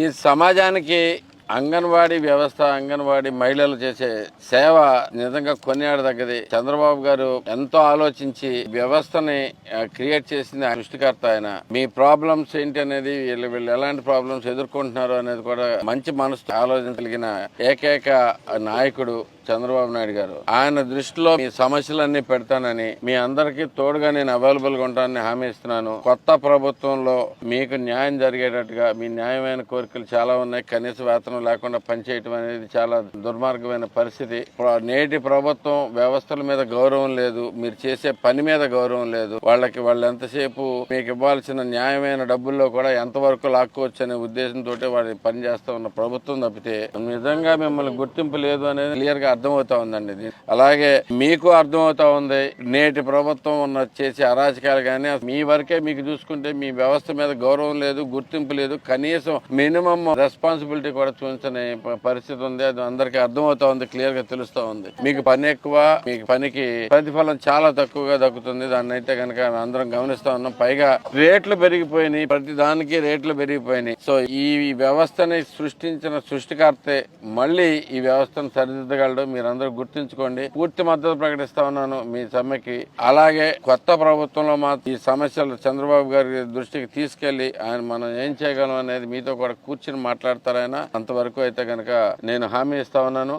ఈ సమాజానికి అంగన్వాడీ వ్యవస్థ అంగన్వాడీ మహిళలు చేసే సేవ నిజంగా కొనియాడదగ్గది. చంద్రబాబు గారు ఎంతో ఆలోచించి వ్యవస్థని క్రియేట్ చేసింది సృష్టికర్త ఆయన. మీ ప్రాబ్లమ్స్ ఏంటి అనేది వీళ్ళు వీళ్ళు ఎలాంటి ప్రాబ్లమ్స్ ఎదుర్కొంటున్నారు అనేది కూడా మంచి మనసు ఆలోచించగలిగిన ఏకైక నాయకుడు చంద్రబాబు నాయుడు గారు. ఆయన దృష్టిలో మీ సమస్యలన్నీ పెడతానని మీ అందరికీ తోడుగా నేను అవైలబుల్గా ఉంటానని హామీ ఇస్తున్నాను. కొత్త ప్రభుత్వంలో మీకు న్యాయం జరిగేటట్టుగా మీ న్యాయమైన కోరికలు చాలా ఉన్నాయి. కనీస వేతనం లేకుండా పనిచేయటం అనేది చాలా దుర్మార్గమైన పరిస్థితి. నేటి ప్రభుత్వం వ్యవస్థల మీద గౌరవం లేదు. మీరు చేసే పని మీద గౌరవం లేదు. వాళ్ళకి వాళ్ళు ఎంతసేపు మీకు ఇవ్వాల్సిన న్యాయమైన డబ్బుల్లో కూడా ఎంతవరకు లాక్కోవచ్చు అనే ఉద్దేశంతో వాళ్ళు పనిచేస్తా ఉన్న ప్రభుత్వం తప్పితే నిజంగా మిమ్మల్ని గుర్తింపు లేదు అనేది క్లియర్గా అర్థమవుతా ఉందండి ఇది. అలాగే మీకు అర్థమవుతా ఉంది నేటి ప్రభుత్వం ఉన్న చేసే అరాచకాలు కానీ మీ వరకే మీకు చూసుకుంటే మీ వ్యవస్థ మీద గౌరవం లేదు గుర్తింపు లేదు కనీసం మినిమం రెస్పాన్సిబిలిటీ కూడా చూపించని పరిస్థితి ఉంది. అది అందరికీ అర్థమవుతా ఉంది క్లియర్గా తెలుస్తా ఉంది. మీకు పని ఎక్కువ మీకు పనికి ప్రతిఫలం చాలా తక్కువగా దక్కుతుంది. దాన్ని అయితే కనుక అందరం గమనిస్తా ఉన్నాం. పైగా రేట్లు పెరిగిపోయినాయి ప్రతి దానికి రేట్లు పెరిగిపోయినాయి. సో ఈ వ్యవస్థని సృష్టించిన సృష్టికర్తే మళ్ళీ ఈ వ్యవస్థను సరిదిద్దగలడు. మీరందరూ గుర్తుంచుకోండి. పూర్తి మద్దతు ప్రకటిస్తా ఉన్నాను మీ సమ్మెకి. అలాగే కొత్త ప్రభుత్వంలో మా ఈ సమస్యలు చంద్రబాబు గారి దృష్టికి తీసుకెళ్ళి ఆయన మనం ఏం చేయగలం అనేది మీతో కూడా కూర్చుని మాట్లాడతారైనా అంతవరకు అయితే కనుక నేను హామీ ఇస్తా ఉన్నాను.